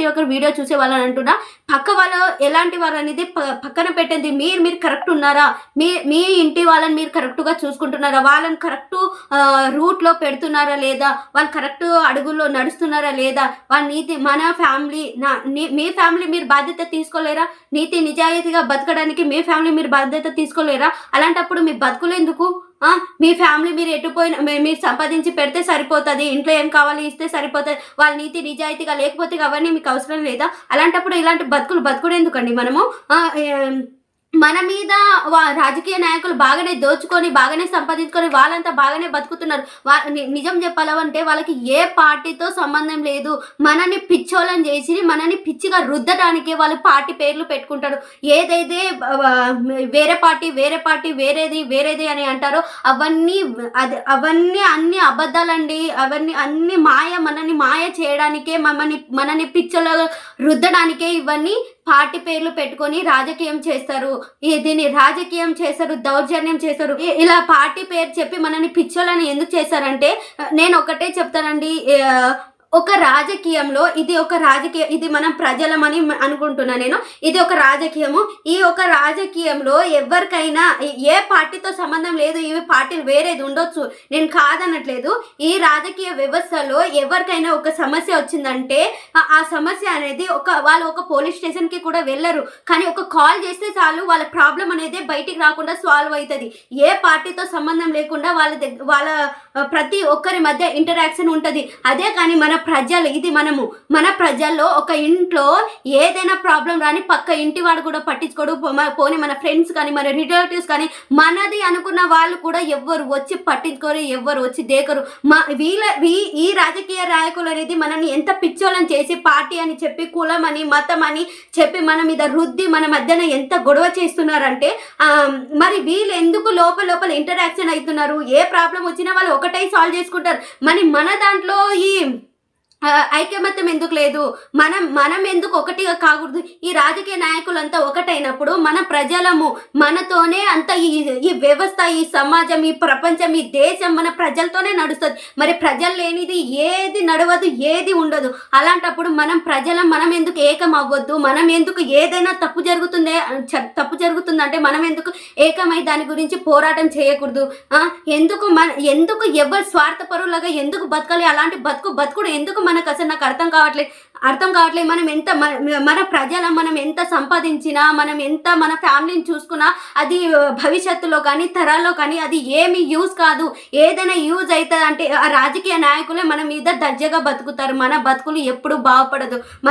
ప్రతి ఒక్కరు వీడియో చూసే వాళ్ళని అంటున్నా పక్క వాళ్ళు ఎలాంటి వాళ్ళు అనేది పక్కన పెట్టింది మీరు మీరు కరెక్ట్ ఉన్నారా? మీ మీ ఇంటి వాళ్ళని మీరు కరెక్ట్గా చూసుకుంటున్నారా? వాళ్ళని కరెక్ట్ రూట్లో పెడుతున్నారా లేదా? వాళ్ళు కరెక్ట్ అడుగుల్లో నడుస్తున్నారా లేదా? వాళ్ళ నీతి మన ఫ్యామిలీ నా నీ- మీ ఫ్యామిలీ మీరు బాధ్యత తీసుకోలేరా? నీతి నిజాయితీగా బతకడానికి మీ ఫ్యామిలీ మీరు బాధ్యత తీసుకోలేరా? అలాంటప్పుడు మీ బతుకులు ఎందుకు? మీ ఫ్యామిలీ మీరు ఎటుపోయిన మీరు సంపాదించి పెడితే సరిపోతుంది ఇంట్లో ఏం కావాలి ఇస్తే సరిపోతుంది వాళ్ళ నీతి నిజాయితీగా లేకపోతే అవన్నీ మీకు అవసరం లేదా? అలాంటప్పుడు ఇలాంటి బతుకులు బతుకుడు ఎందుకండి మనము? మన మీద వా- రాజకీయ నాయకులు బాగానే దోచుకొని బాగానే సంపాదించుకొని వాళ్ళంతా బాగానే బతుకుతున్నారు. వా నిజం చెప్పాలంటే వాళ్ళకి ఏ పార్టీతో సంబంధం లేదు. మనని పిచ్చోళ్ళని చేసి మనని పిచ్చిగా రుద్దడానికే వాళ్ళు పార్టీ పేర్లు పెట్టుకుంటారు. ఏదైతే వేరే పార్టీ వేరే పార్టీ వేరేది వేరేది అని అంటారో అవన్నీ అది అవన్నీ అన్ని అబద్ధాలండి. అవన్నీ అన్ని మాయ మనని మాయ చేయడానికే మమ్మల్ని మనని పిచ్చోళ్ళ రుద్దడానికే ఇవన్నీ పార్టీ పేర్లు పెట్టుకొని రాజకీయం చేస్తారు. ఈ దీన్ని రాజకీయం చేస్తారు దౌర్జన్యం చేస్తారు ఇలా పార్టీ పేరు చెప్పి మనని పిచ్చోళ్ళని ఎందుకు చేశారంటే నేను ఒకటే చెప్తానండి. ఒక రాజకీయంలో ఇది ఒక రాజకీయ ఇది మనం ప్రజలమని అనుకుంటున్నా నేను. ఇది ఒక రాజకీయము. ఈ ఒక రాజకీయంలో ఎవరికైనా ఏ- పార్టీతో సంబంధం లేదు ఇవి పార్టీలు వేరేది ఉండొచ్చు. నేను కాదనట్లేదు. ఈ రాజకీయ వ్యవస్థలో ఎవరికైనా ఒక సమస్య వచ్చిందంటే ఆ- సమస్య అనేది ఒక వాళ్ళు ఒక పోలీస్ స్టేషన్కి కూడా వెళ్ళరు. కానీ ఒక కాల్ చేస్తే చాలు వాళ్ళ ప్రాబ్లం అనేది బయటికి రాకుండా సాల్వ్ అవుతుంది ఏ పార్టీతో సంబంధం లేకుండా వాళ్ళ దగ్గర వాళ్ళ ప్రతి ఒక్కరి మధ్య ఇంటరాక్షన్ ఉంటుంది. అదే కానీ మన ప్రజలు. ఇది మనము. మన ప్రజల్లో ఒక ఇంట్లో ఏదైనా ప్రాబ్లం రాని పక్క ఇంటి వాడు కూడా పట్టించుకోడు. మన- పోనీ మన ఫ్రెండ్స్ కానీ మన రిలేటివ్స్ కానీ మనది అనుకున్న వాళ్ళు కూడా ఎవ్వరు వచ్చి పట్టించుకోరు ఎవ్వరు వచ్చి దేకరు. మా వీళ్ళ వీ- ఈ రాజకీయ నాయకులు అనేది మనల్ని ఎంత పిచ్చోళం చేసి పార్టీ అని చెప్పి కులం అని మతం అని చెప్పి మన మీద రుద్ది మన మధ్యన ఎంత గొడవ చేస్తున్నారంటే మరి వీళ్ళు ఎందుకు లోపల లోపల ఇంటరాక్షన్ అవుతున్నారు? ఏ ప్రాబ్లం వచ్చినా వాళ్ళు ఒకటే సాల్వ్ చేసుకుంటారు. మరి మన దాంట్లో ఈ ఐకమత్యం ఎందుకు లేదు? మనం మనం ఎందుకు ఒకటిగా కాకూడదు? ఈ రాజకీయ నాయకులంతా ఒకటైనప్పుడు మన ప్రజలము మనతోనే అంత ఈ ఈ వ్యవస్థ ఈ సమాజం ఈ ప్రపంచం ఈ దేశం మన ప్రజలతోనే నడుస్తుంది. మరి ప్రజలు లేనిది ఏది నడవదు ఏది ఉండదు. అలాంటప్పుడు మనం ప్రజలం మనం ఎందుకు ఏకం అవ్వద్దు? మనం ఎందుకు ఏదైనా తప్పు జరుగుతుందే చ- తప్పు జరుగుతుందంటే మనం ఎందుకు ఏకమై దాని గురించి పోరాటం చేయకూడదు? ఎందుకు మన ఎందుకు ఎవరు స్వార్థపరులాగా ఎందుకు బతకాలి? అలాంటి బతుకు బతుకుడు ఎందుకు మనకు అసలు నాకు అర్థం కావట్లేదు అర్థం కావట్లేదు మనం ఎంత మన ప్రజల మనం ఎంత సంపాదించినా మనం ఎంత మన ఫ్యామిలీని చూసుకున్నా అది భవిష్యత్తులో కానీ తరాల్లో కానీ అది ఏమి యూజ్ కాదు. ఏదైనా యూజ్ అవుతుంది అంటే ఆ రాజకీయ నాయకులే మన మీద దర్జాగా బతుకుతారు. మన బతుకులు ఎప్పుడు బాగుపడదు. మన